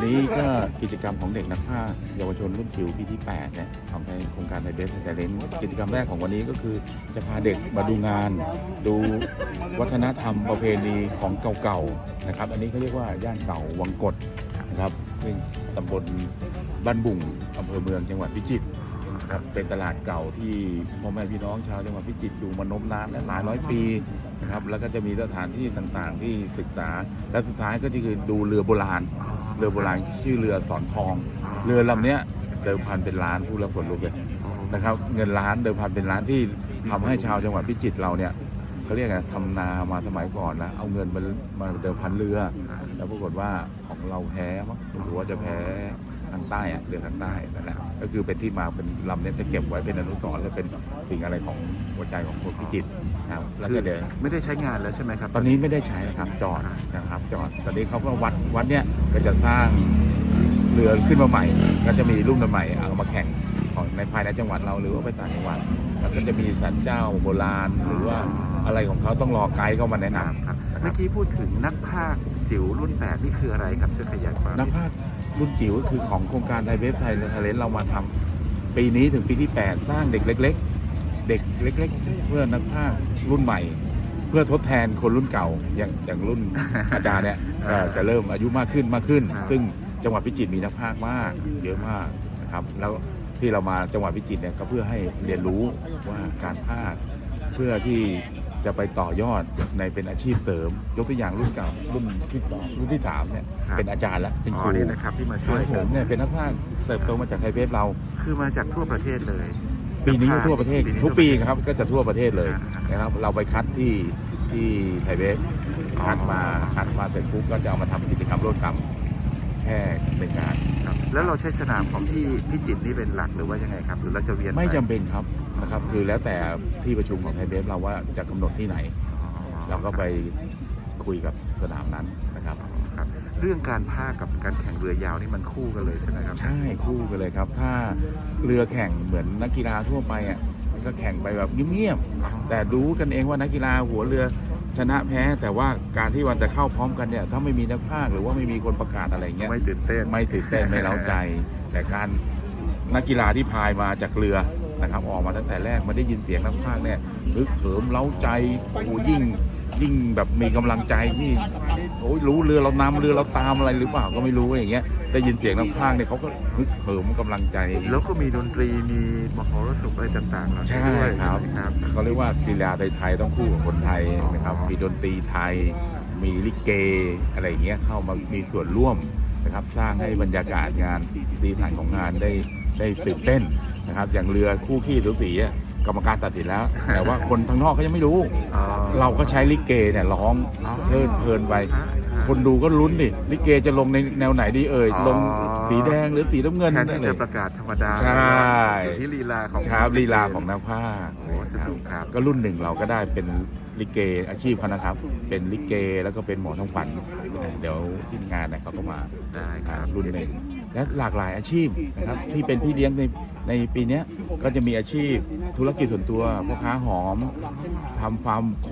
วันนี้ก็กิจกรรมของเด็กนักภาคเยาวชนรุ่นจิ๋วปีที่8เนี่ยของในโครงการในเบสแต่เลนกิจกรรมแรกของวันนี้ก็คือจะพาเด็กมาดูงาน ดูวัฒนธรรมประเพณีของเก่าๆนะครับ อันนี้เขาเรียกว่าย่านเก่าวังกดนะครับซึ่งตำบลบ้านบุ่งอำเภอเมืองจังหวัดพิจิตรนะครับเป็นตลาดเก่าที่พ่อแม่พี่น้องชาวจังหวัดพิจิตรอยู่มานมนานและหลายร้อยปีนะครับแล้วก็จะมีสถานที่ต่างๆที่ศึกษาและสุดท้ายก็คือดูเรือโบราณ เรือโบราณชื่อเรือสอนทอง เรือลำเนี้ยเดิมพันเป็นล้านผู้รับผลลุกเลยนะครับ เงินล้านเดิมพันเป็นล้านที่ทำให้ชาวจังหวัดพิจิตรเราเนี่ยเขาเรียกไงทำนามาสมัยก่อนนะเอาเงินมามาเดิมพันเรือ แล้วปรากฏว่าของเราแพ้มั้งรู้สึกว่าจะแพ้ ทางใต้อะเรือทางใต้นั่นแหละก็คือเป็นที่มาเป็นลำเนี้ยจะเก็บไว้เป็นอนุสรณ์และเป็นสิ่งอะไรของหัวใจของคนพิจิตรนะครับแล้วคืก็อเดี๋ยวไม่ได้ใช้งานแล้วใช่ไหมครับ ตอนนี้ไม่ได้ใช้นะครับจอดนะครับจอดตอนนี้เขาก็วัดวัดเนี้ยก็จะสร้างเรือขึ้นมาใหม่ ก็จะมีรุ่นใหม่ๆเอามาแข่งของในภายในจังหวัดเราหรือว่าไปต่างจังหวัดแล้วก็จะมีสันเจ้าโบราณหรือว่าอะไรของเขาต้องรอไกด์เข้ามาแนะคนรับครับำนะคเมื่รับอกี้พูดถึงนักภาคจิ๋วรุ่นแปดนี่คืออะไรครับช่วยขยายความนักภาค รุ่นจิ๋วก็คือของโครงการไทยเว็บไทยและทาเลนเรามาทำปีนี้ถึงปีที่ 8 สร้างเด็กเล็ก ๆ เด็กเล็ก ๆ เพื่อนักภาครุ่นใหม่ เพื่อทดแทนคนรุ่นเก่าอย่างอย่างรุ่นอาจารย์เนี่ยเอ่อจะเริ่มอายุมากขึ้นมากขึ้นครับซึ่งจังหวัดพิจิตรมีนักภาคมากเยอะมากนะครับแล้วที่เรามาจังหวัดพิจิตรเนี่ยก็เพื่อให้เรียนรู้ว่าการภาคเพื่อที่จะไปต่อยอดในเป็นอาชีพเสริม ยกตัวอย่างรุ่นเก่ารุ่นที่สองรุ่นที่สามเนี่ย ครับ เป็นอาจารย์แล้วเป็นอ๋คอรูนี่นะครับที่มาส่ช่ววนยผกันมเนี่ยเป็นนักภาคเติบโตมาจากไทยเวฟเรา คือมาจากทั่วประเทศเลยปีนี้ก็ทั่วประเทศทุกปีครับก็จะทั่วประเทศเลยอ่านะครับ เราไปคัดที่ที่ไทยเวฟอ๋อคัดมาคัดมาเสร็จปุ๊บก็จะเอามาทำกิจกรรมร่วมกันแค่เป็นงาน ครับแล้วเราใช้สนามของที่พิจิตรนี่เป็นหลักหรือว่ายังไงครับ หรือเราจะเวียนปไม่จำเป็นครับนะครับ คือแล้วแต่ที่ประชุมของไทยเวฟเราว่าจะกำหนดที่ไหน อ๋อเราก็ไปคุยกับสนามนั้นนะครับครับ เรื่องการภาคกับการแข่งเรือยาวนี่มันคู่กันเลยใช่ไหมครับ ใช่คู่กันเลยครับ ถ้าเรือแข่งเหมือนนักกีฬาทั่วไปอะมันก็แข่งไปแบบเงียบๆแต่รู้กันเองว่านักกีฬาหัวเรือชนะแพ้แต่ว่าการที่วันจะเข้าพร้อมกันเนี่ยถ้าไม่มีนักพากย์หรือว่าไม่มีคนประกาศอะไรเงี้ยไม่ตื่นเต้นไม่ตื่นเต้นไม่เล้าใจ แต่การนักกีฬาที่พายมาจากเรือนะครับออกมาตั้งแต่แรกมาได้ยินเสียงนักพากย์เนี่ยฮึกเหิมเล้าใจโอ้โหยิ่ง ยิ่งแบบมีกำลังใจที่โอ้ยรู้เรือเรานำเรือเราตามอะไรหรือเปล่าก็ไม่รู้อย่างเงี้ยได้ยินเสียงนักพากย์เนี่ยเขาก็ฮึกเหิมกำลังใจ แล้วก็มีดนตรีมีมหรสพอะไรต่างๆเหล่านี้ใช่ด้วยครับใช่ไหมครับเขาเรียกว่ากีฬาไทยๆต้องคู่กับคนไทยนะครับอ๋อมีดนตรีไทย มีลิเกอะไรอย่างเงี้ยเข้ามามีส่วนร่วมนะครับสร้างให้บรรยากาศงานสีสันของงานได้ได้ตื่นเต้นนะครับอย่างเรือคู่ขี้สูสีอะ กรรมการตัดสินแล้ว แต่ว่าคนทางนอกเขายังไม่รู้ อ๋อ เราก็ใช้ลิเกเนี่ยร้องอ๋อเพลินเพลินไปฮะฮะ คนดูก็ลุ้นดิลิเกจะลงในแนวไหนดีเอ่ย อ๋อ ลงสีแดงหรือสีน้ำเงินแทนนั่ที่นเลจะยประกาศธรรมดาใช่ อยู่ที่ลีลาของครับลีลาของนักภาคโอ้สนุกครับ ก็รุ่นหนึ่งเราก็ได้เป็นลิเกอาชีพเขานะครับ เป็นลิเกแล้วก็เป็นหมอทองฝันเดี๋ยวที่งานเนี่ยเขาก็มาได้ครับรุ่นหนึ่งและหลากหลายอาชีพนะครับที่เป็นพี่เลี้ยงในในปีเนี้ยก็จะมีอาชีพธุรกิจส่วนตัวพ่อค้าหอมทำฟาร์มโค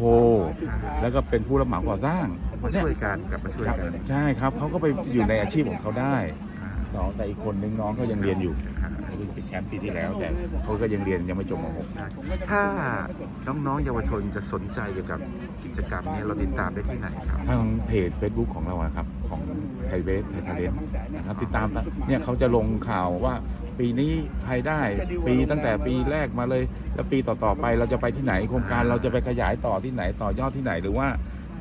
แล้วก็เป็นผู้รับเหมาก่อสร้าง มาช่วยกันกลับมาช่วยครับกันใช่ครับเขาก็ไปอยู่ในอาชีพของเขาได้อ่าน้องแต่อีกคนนึงน้องก็ยังเรียนอยู่อ่าเขาเพิ่งเป็นแชมป์ปีที่แล้ว แต่เขาก็ยังเรียนยังไม่จบม .6 ถ้าน้องๆเยาวชนจะสนใจเกี่ยวกับกิจกรรมนี้เราติดตามได้ที่ไหนครับทางเพจ Facebook ของเราอะครับของไทยเบสไทยทาเลนนะครับติดตามเนี่ยเขาจะลงข่าวว่าปีนี้ใครได้ปีตั้งแต่ปีแรกมาเลย แล้วปีต่อๆไปเราจะไปที่ไหนโครงการเราจะไปขยายต่อที่ไหนต่อยอดที่ไหนหรือว่า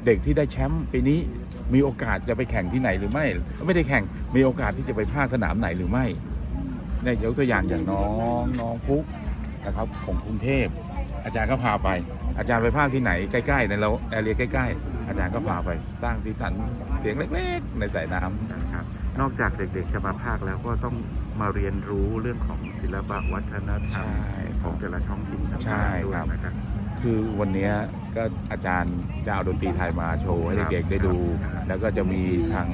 เด็กที่ได้แชมป์ปีนี้มีโอกาสจะไปแข่งที่ไหนหรือไม่ ไม่ได้แข่งมีโอกาสที่จะไปภาคสนามไหนหรือไม่เนี่ยยกตัวอย่างอย่างน้องน้องฟุกนะครับของกรุงเทพ อาจารย์ก็พาไป อาจารย์ไปภาคที่ไหนใกล้ๆในเราแอเรียใกล้ ๆ อาจารย์ก็พาไปสร้างสีสันเสียงเล็กๆ ในสายน้ำนะครับนอกจากเด็กๆจะมาภาคแล้วก็ต้องมาเรียนรู้เรื่องของศิลปะวัฒนธรรมใช่คขรัอบงแต่ละท้องถิ่นต่างใช่ๆด้วยครับนะครับคือวันเนี้ยก็อาจารย์จะเอาดนตรีไทยมาโชว์ให้ครับเด็กๆได้ดูครับแล้วก็จะมีทาง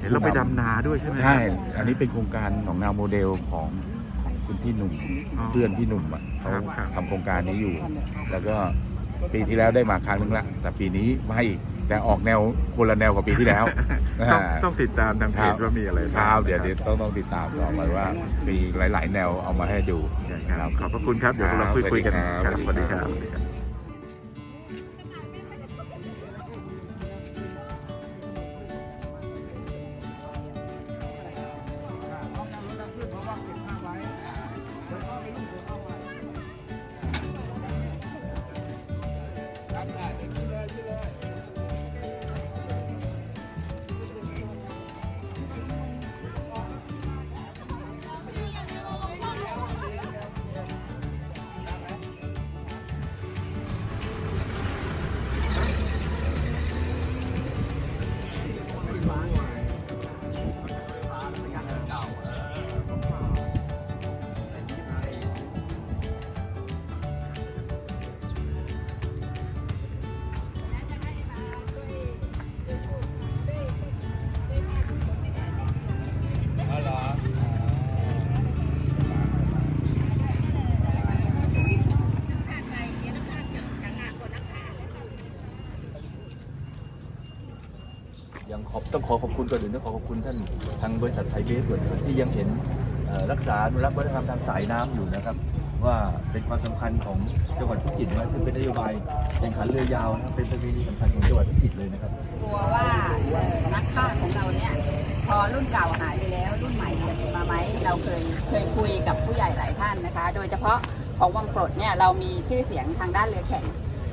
เห็นเราไปดำนาด้วยใช่ไหมครับใช่ อันนี้เป็นโครงการของนาโมเดลของของคุณพี่หนุ่มอ๋อเพื่อนพี่หนุ่มอะเขาครับครับทำโครงการนี้อยู่ แล้วก็ปีที่แล้วได้มาครั้งนึงละแต่ปีนี้มาอีกแต่ออกแนวคนละแนวกับปีที่แล้วนะต้องฮะต้องติดตามทางเพจว่ามีอะไรคบ้างรับเดี๋ยวนะเดี๋ยวต้องต้องติดตามต่อไปว่า มีหลาย ๆ แนวเอามาให้ดูครับขอบพระคุณครับ เดี๋ยวเราคุยคุยกันคครัรับบสวัสดีครับ ขอขอบคุณก่อนอื่นต้องขอขอบคุณท่านทางบริษัทไทยเบสด้วยที่ยังเห็นรักษาอนุรักษ์วัฒนธรรมทางสายน้ำอยู่นะครับ ว่าเป็นความสำคัญของจังหวัดพิจิตรนะซึ่งเป็นนโยบายแข่งขันเรือยาวนะเป็นประเพณีสำคัญของจังหวัดพิจิตรเลยนะครับกลัวว่านักฆ่าของเราเนี่ยพอรุ่นเก่าหายไปแล้ว รุ่นใหม่จะมีมาไหมเราเคยเคยคุยกับผู้ใหญ่หลายท่านนะคะ โดยเฉพาะของวังปลดเนี่ยเรามีชื่อเสียงทางด้านเรือแข่ง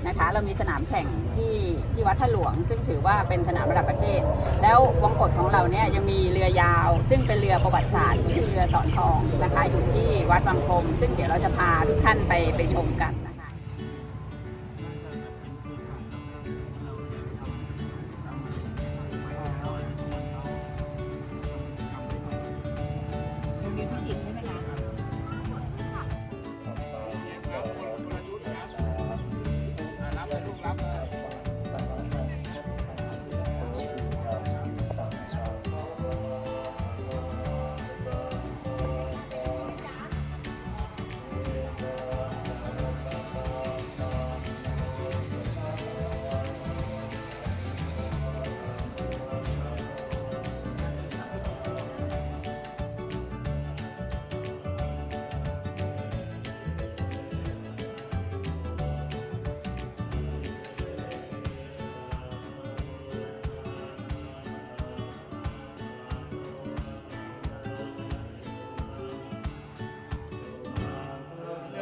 นะคะ เรามีสนามแข่งที่ที่วัดท่าหลวง ซึ่งถือว่าเป็นสนามระดับประเทศ แล้ววังกดของเราเนี่ยยังมีเรือยาว ซึ่งเป็นเรือประวัติศาสตร์ก็คือเรือสอนทองนะคะอยู่ที่วัดวังพรมซึ่งเดี๋ยวเราจะพาทุกท่านไปไปชมกัน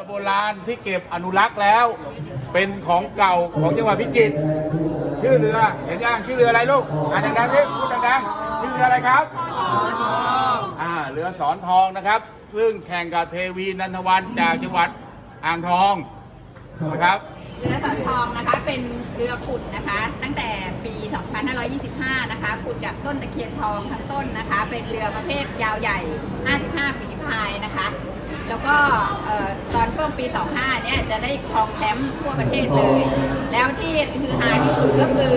รือโบราณที่เก็บอนุรักษ์แล้ว เป็นของเก่าของจังหวัดพิจิตรชื่อเรือเห็นยังชื่อเรืออะไรลูกอ่านดังๆสิพูดดังๆชื่อเรืออะไรครับอ่าเรือสอนทองนะครับ ซึ่งแข่งกับเทวีนันทวันจากจังหวัดอ่างทองนะครับเรือสอนทองนะคะเป็นเรือขุดนะคะ ตั้งแต่ปี 2525 นะคะขุดจากต้นตะเคียนทองทั้งต้นนะคะ เป็นเรือประเภทยาวใหญ่ 55 ฝีพายนะคะ แล้วก็เอ่อตอนช่วงปี 25 เนี่ยจะได้ครองแชมป์ทั่วประเทศเลย แล้วที่คือฮาที่สุดก็คือ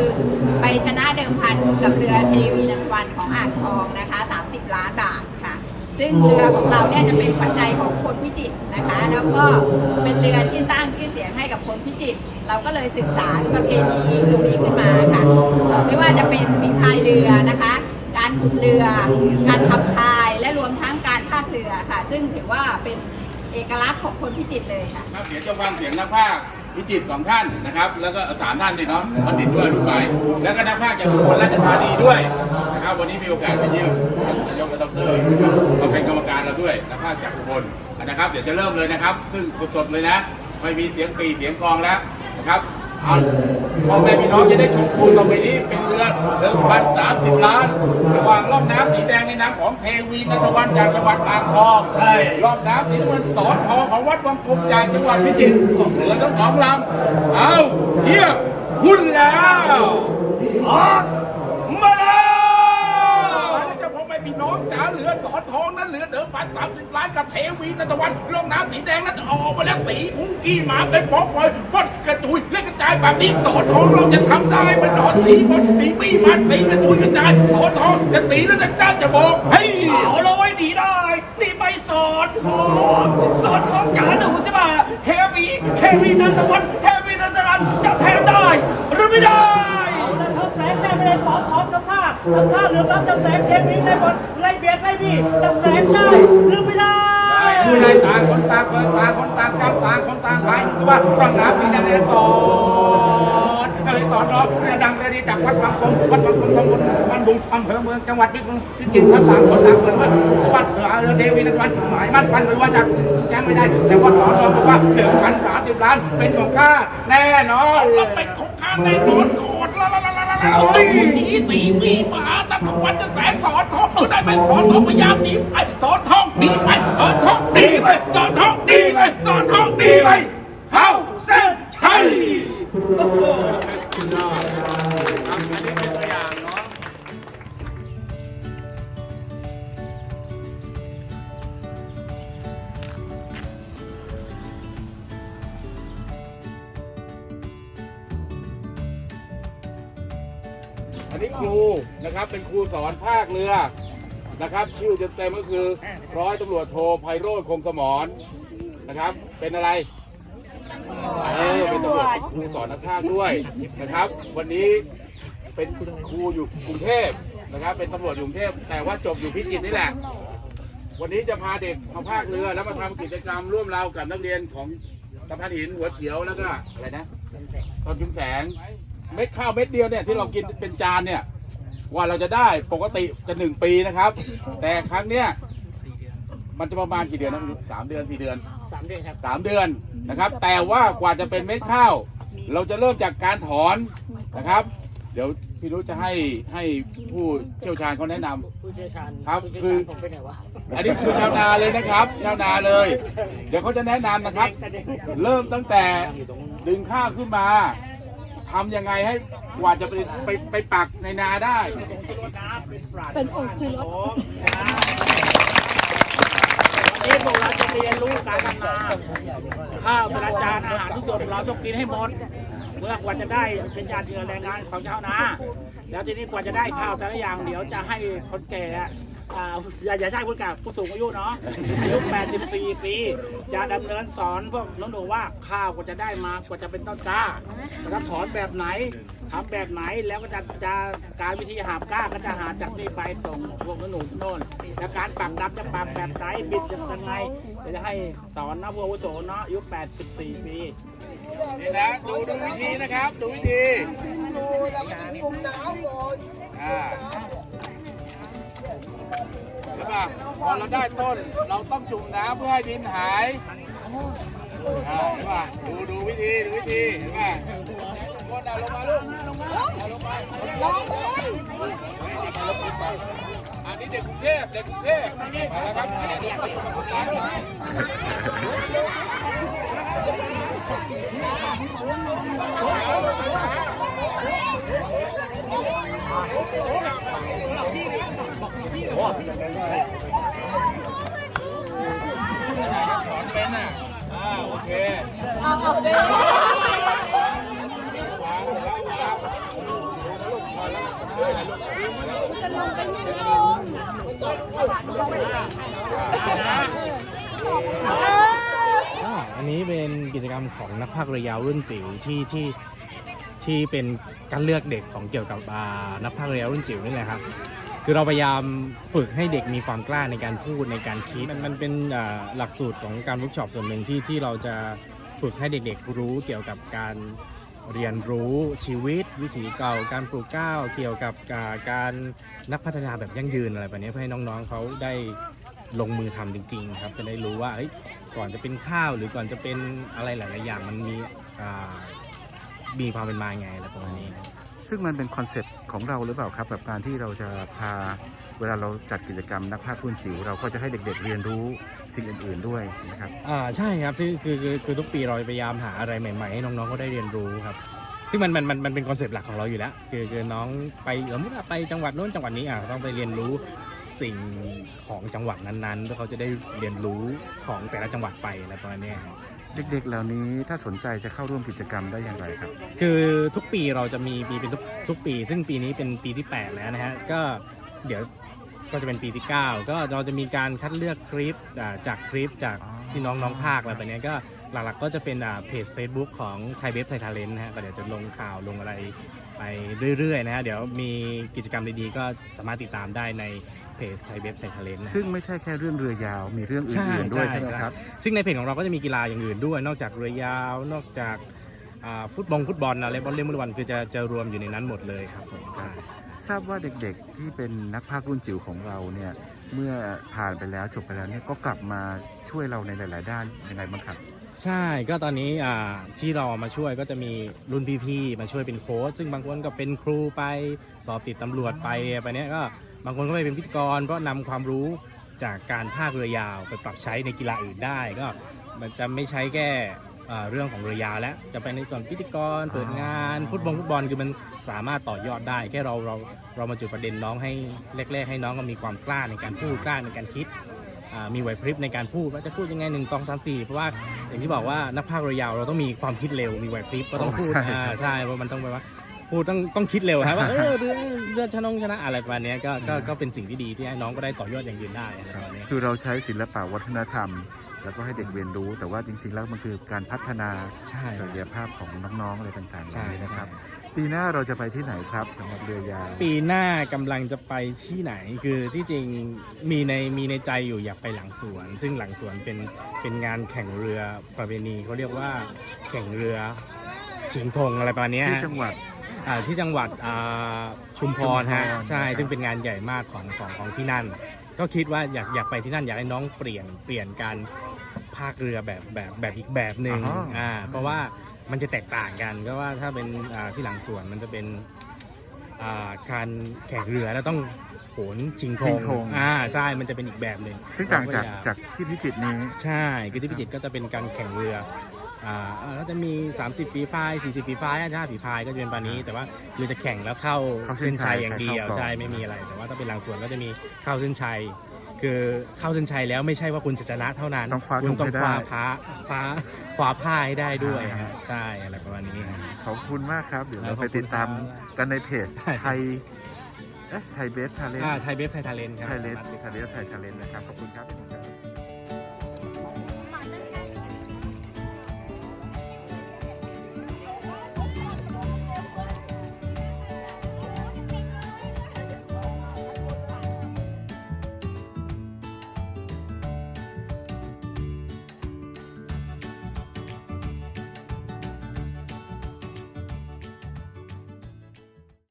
ไปชนะเดิมพันกับเรือเทวีนันวันของอ่างทองนะคะ 30 ล้านบาทค่ะ ซึ่งเรือของเราเนี่ยจะเป็นขวัญใจของคนพิจิตรนะคะ แล้วก็เป็นเรือที่สร้างชื่อเสียงให้กับคนพิจิตรเราก็เลยศึกษาประเพณีตรงนี้ขึ้นมาค่ะเอ่อไม่ว่าจะเป็นฝีพายเรือนะคะ การขุดเรือ การทำพาย และรวมทั้ง รือค่ะ ซึ่งถือว่าเป็นเอกลักษณ์ของคนพิจิตรเลยค่ะ ครับเดี๋ยวจะฟังเสียงนักภาคพิจิตรของท่านนะครับ แล้วก็สามท่านดิเนาะบัณฑิตด้วยลูกไปแล้วก็นักภาคจากอุบลราชธานีด้วยนะครับ วันนี้มีโอกาสไปเยี่ยมท่านนายกรัฐมนตรีนะครับมาเป็นกรรมการเราด้วยนักภาคจากอุบลนะครับ เดี๋ยวจะเริ่มเลยนะครับ ซึ่งสดๆเลยนะ ไม่มีเสียงปีเสียงกลองแล้วนะครับ พ่อแม่พี่น้องจะได้ชมคูต่อไปนี้เป็นเรือเดิมพันสามสิบล้านระหว่างล่องน้ำสีแดงในน้ำของเทวีนัทวันจากจังหวัดอ่างทองใช่รอบน้ำสีน้ำเงินสอนทองของวัดวังพรมจากจังหวัดพิจิตรเหลือทั้งสองลำเอาเทียบหุ้นแล้วออกมาแล้วแล้วจะ พี่น้องจ๋าเหลือสอนทองนั้นเหลือเดิมพันสามสิบล้านกับเทวีนันทวันรอบน้ำสีแดงนั้นออกมาแล้วตีคุ้งกี้หมาเป็นฟองฟอยฟอดกระจุยและกระจายแบบนี้สอนทองเราจะทำได้มันนอนตีบอลตีปี้มันตีกระจุยกระจายสอนทองจะตีแล้วนะจ้าจะบอกเฮ้ยเอาเราไว้ดีได้นี่ไปสอนทองสอนของกาหนูจะมาเฮวีเฮวีนันทวันเฮวีนันทรันจะแทนได้หรือไม่ได้ เอาละครับทำท่าเหลือบรับจะแสงเทวีไล่บอลไล่เบียดไล่บี้จะแสงได้หรือไม่ได้ไม่ได้ต่างคนต่างเปิดต่างคนต่างจำต่างคนต่างไปคือว่าต้องน้ำสีแดงแดงก่อนเอ้ยต่อรองเรื่องดังเลยดีจากวัดบางคงวัดบางคงตำบลบ้านบุงอำเภอเมืองจังหวัดพิจิตรพิจิตรครับต่างคนต่างเปิดว่าวัดเรือเทวีนันวันหมายมั่นปันหรือว่าจากแจ้งไม่ได้ แต่ว่าต่อรองบอกว่าหนึ่งพันสามสิบล้านเป็นของข้าแน่นอนเราเป็นของข้าในโดนโก เอ้ยทีตีปีมานักวันจะแสงสอนทองได้ไหมสอนทองพยายามหนีไปสอนทองหนีไปสอนทองหนีไปสอนทองหนีไปสอนทองหนีไปเข้าเส้นชัย อันนี้ครูนะครับเป็นครูสอนภาคเรือนะครับชื่อเต็มๆก็คือร้อยตำรวจโทไพโรธคงสมรนะครับ เป็นอะไรเออเป็นตำรวจเป็นครูสอนนักภาคด้วยนะครับ วันนี้เป็นครูอยู่กรุงเทพนะครับ เป็นตำรวจอยู่กรุงเทพแต่ว่าจบอยู่พิจิตรนี่แหละ วันนี้จะพาเด็กมาภาคเรือแล้วมาทำกิจกรรมร่วมเรากับนักเรียนของสะพานหินหัวเขียวแล้วก็อะไรนะตอนชุมแสง เม็ดข้าวเม็ดเดียวเนี่ยที่เรากินเป็นจานเนี่ยกว่าเราจะได้ปกติจะหนึ่งปีนะครับ แต่ครั้งเนี้ยมันจะประมาณกี่เดือนนะสามเดือนสี่เดือนสามเดือนครับสามเดือนนะครับ แต่ว่ากว่าจะเป็นเม็ดข้าว เราจะเริ่มจากการถอนนะครับ เดี๋ยวพี่รู้จะให้ให้ผู้เชี่ยวชาญเขาแนะนำ ผู้เชี่ยวชาญครับผู้เชี่ยวคือชาญผมไปไหนวะอันนี้คือชาวนาเลยนะครับ ชาวนาเลย เดี๋ยวเขาจะแนะนำนะครับ เริ่มตั้งแต่ดึงข้าวขึ้นมา ทำยังไงให้กว่าจะไปไปไปปักในนาได้ เป็นองค์คือรถวันนี้พวกเราจะเรียนรู้การทำนาข้าวประจานอาหารทุกอย่างเราต้องกินให้หมดเมื่อกว่าจะได้เป็นญาติเรือแรงงานของชาวนาแล้วทีนี้กว่าจะได้ข้าวแต่ละอย่างเดี๋ยวจะให้คนแก่ อ่าอย่าอย่าใช่คนแก่ผู้สูงอายุเนาะอายุ 84 ปี จะดำเนินสอนพวกน้องหนูว่าข้าวกว่าจะได้มากว่าจะเป็นต้นกล้าจะถอนแบบไหนทำแบบไหนแล้วก็จะจะการวิธีหาบกล้าก็จะหาจากนี่ไปส่งพวกน้องหนูโน่นแล้วการปักดับจะปักแบบไหนบิดจะยังไงเดี๋ยวจะให้สอนนะพวกอาวุโสเนาะอายุ 84 ปีนี่นะดูดูวิธีนะครับ ดูวิธีสิ้นดูแล้วกุมหนา แล้วก็พอเราได้ต้นเราต้องจุ่มน้ำเพื่อให้ดินหายอ่าเห็นป่ะดูดูวิธีดูวิธีเห็นป่ะคนเอาลงมาลูกเอาลงมาลงเลยอันนี้เด็กกรุงเทพเด็กกรุงเทพมาแล้วครับอันนี้เด็กกรุงเทพ อ่าอันนี้เป็นกิจกรรมของนักพากย์เรือยาวรุ่นจิ๋วที่ที่ที่เป็นการเลือกเด็กของเกี่ยวกับอ่านักพากย์เรือยาวรุ่นจิ๋วนี่แหละครับ คือเราพยายามฝึกให้เด็กมีความกล้าในการพูดในการคิด มันมันเป็นหลักสูตรของการเวิร์กช็อปส่วนหนึ่งที่ที่เราจะฝึกให้เด็กๆรู้เกี่ยวกับการเรียนรู้ชีวิต วิถีเก่าการปลูกก้าวเกี่ยวกับการนักพัฒนาแบบยั่งยืนอะไรแบบนี้เพื่อให้น้องๆเขาได้ลงมือทำจริง ๆ ครับ จะได้รู้ว่าเอ้ยก่อนจะเป็นข้าวหรือก่อนจะเป็นอะไรหลาย ๆ อย่างมันมีมีความเป็นมาไงอะไรประมาณนี้ ซึ่งมันเป็นคอนเซ็ปต์ของเราหรือเปล่าครับแบบการที่เราจะพาเวลาเราจัดกิจกรรมนักภาครุ่นจิ๋วเราก็จะให้เด็ก ๆ เรียนรู้สิ่งอื่น ๆด้วยใช่ไหมครับอ่าใช่ครับที่คือคือคือทุกปีเราพยายามหาอะไรใหม่ๆให้น้องๆเขาได้เรียนรู้ครับ ซึ่งมันมันมันมันเป็นคอนเซปต์หลักของเราอยู่แล้ว คือคือน้องไปสมมติว่าไปจังหวัดโน้นจังหวัดนี้อะต้องไปเรียนรู้สิ่งของจังหวัดนั้นๆเพื่อเขาจะได้เรียนรู้ของแต่ละจังหวัดไปอะไรประมาณเนี้ยครับ เด็กๆ เหล่านี้ถ้าสนใจจะเข้าร่วมกิจกรรมได้อย่างไรครับ คือทุกปีเราจะมีปีเป็นทุกทุกปี ซึ่งปีนี้เป็นปีที่ 8 แล้วนะฮะก็เดี๋ยวก็จะเป็นปีที่ 9 ก็เราจะมีการคัดเลือกคลิปอ่าจากคลิปจากอ๋อ ที่น้องน้องภาคอะไรแบบเนี้ยก็หลักๆก็จะเป็นอ่าเพจ Facebook ของไทยเบไทยทาเลนต์นะฮะก็เดี๋ยวจะลงข่าวลงอะไร ไปเรื่อยๆนะฮะเดี๋ยวมีกิจกรรมดีๆ ก็สามารถติดตามได้ในเพจไทยเว็บไซต์ทะเลนซึ่งไม่ใช่แค่เรื่องเรือยาว มีเรื่องใช่อื่นๆด้วยใช่ใช่ไหมใช่ครับ ซึ่งในเพจของเราก็จะมีกีฬาอย่างอื่นด้วย นอกจากเรือยาว นอกจากอ่าฟุตบอลฟุตบอลอะไรบอลเล่นฟุตบอลคือจะจะรวมอยู่ในนั้นหมดเลยครับผมใช่ทราบว่าเด็กๆที่เป็นนักภาครุ่นจิ๋วของเราเนี่ยเมื่อผ่านไปแล้วจบไปแล้วเนี่ยก็กลับมาช่วยเราในหลาย ๆ ด้านยังไงบ้างครับ ใช่ก็ตอนนี้อ่าที่เรามาช่วยก็จะมีรุ่นพี่ๆมาช่วยเป็นโค้ชซึ่งบางคนก็เป็นครูไปสอบติดตำรวจไปไปเนี้ยก็บางคนก็ไปเป็นพิธีกร เพราะนำความรู้จากการภาคเรือยาวไปปรับใช้ในกีฬาอื่นได้ ก็มันจะไม่ใช้แค่อ่าเรื่องของเรือยาวแล้วจะไปในส่วนพิธีกรเปิดงานฟุตบอลฟุตบอลคือมันสามารถต่อยอดได้แค่เราเราเรามาจุดประเด็นน้องให้แรกๆ ให้น้องก็มีความกล้าในการพูดกล้าในการคิด มีไหวพริบในการพูดว่าจะพูดยังไงหนึ่งสองสามสี่เพราะว่าอย่างที่บอกว่านักพากย์เรือยาวเราต้องมีความคิดเร็วมีไหวพริบก็ต้องอ๋อพูดใช่อ่าใช่เพราะมันต้องแบบว่าพูดต้องต้องคิดเร็วครับว่าเออเรือเรือชนงชนะอะไรประมาณเนี้ยก็ก็ก็เป็นสิ่งที่ดีที่ให้น้องก็ได้ต่อยอดอย่างอื่นได้อะไรประมาณเนี้ยคือเราใช้ศิลปะวัฒนธรรม แล้วก็ให้เด็กเรียนรู้ แต่ว่าจริง ๆ แล้วมันคือการพัฒนาใช่ศักยภาพของน้องๆอะไรต่างๆเหล่าใช่นี้นะครับใช่ปีหน้าเราจะไปที่ไหนครับสำหรับเรือยาวปีหน้ากำลังจะไปที่ไหนคือที่จริงมีในมีในใจอยู่อยากไปหลังสวน ซึ่งหลังสวนเป็นเป็นงานแข่งเรือประเพณีเขาเรียกว่าแข่งเรือชิงธงอะไรประมาณเนี้ยที่ฮะจังหวัดอ่าที่จังหวัดอ่าชุมพรฮะชุมพรใช่นะครับซึ่งเป็นงานใหญ่มากของของของที่นั่น ก็คิดว่าอยากอยากไปที่นั่นอยากให้น้องเปลี่ยนเปลี่ยนการ ภาคเรือแบบแบบแบบอีกแบบหนึ่งอ๋ออ่อ่าเพราะว่ามันจะแตกต่างกันก็ว่าถ้าเป็นอ่าที่หลังสวนมันจะเป็นอ่าการแข่งเรือแล้วต้องโหนชิงธชิงงธงอ่าใช่มันจะเป็นอีกแบบหนึ่งซึ่งต่างจากเรอยจากที่พิจิตรนี้ ใช่คือที่พิจิตรก็จะเป็นการแข่งเรืออ่าอ่าก็จะมี 30ฝีพาย 40ฝีพาย55ฝีพายก็จะเป็นปานนี้ แต่ว่าคือจะแข่งแล้วเข้าเข้าเส้เส้นนชัชัยยอย่างเดียวใครเข้าก่อน ใช่ไม่มีอะไร แต่ว่าถ้าเป็นหลังสวนก็จะมีเข้าเส้นชัย คือเข้าเส้นชัยแล้วไม่ใช่ว่าคุณจะชนะเท่านั้นต้องคว้าคุณธงต้องให้คว้าได้ พ้าคว้าคว้าผ้าให้ได้ด้วยอ่าฮะใช่อะไรประมาณนี้ฮะ ขอบคุณมากครับ เดี๋ยวเราขอบไปคุณติดตามครับกันในเพจใช่ ไทยเอ๊ะไทยเบสทาเลนอ่าไทยเบฟไทยทาเลนครับ ไทยเลสสามารถติดไทยเลสไทยทาเลนนะครับ ขอบคุณครับ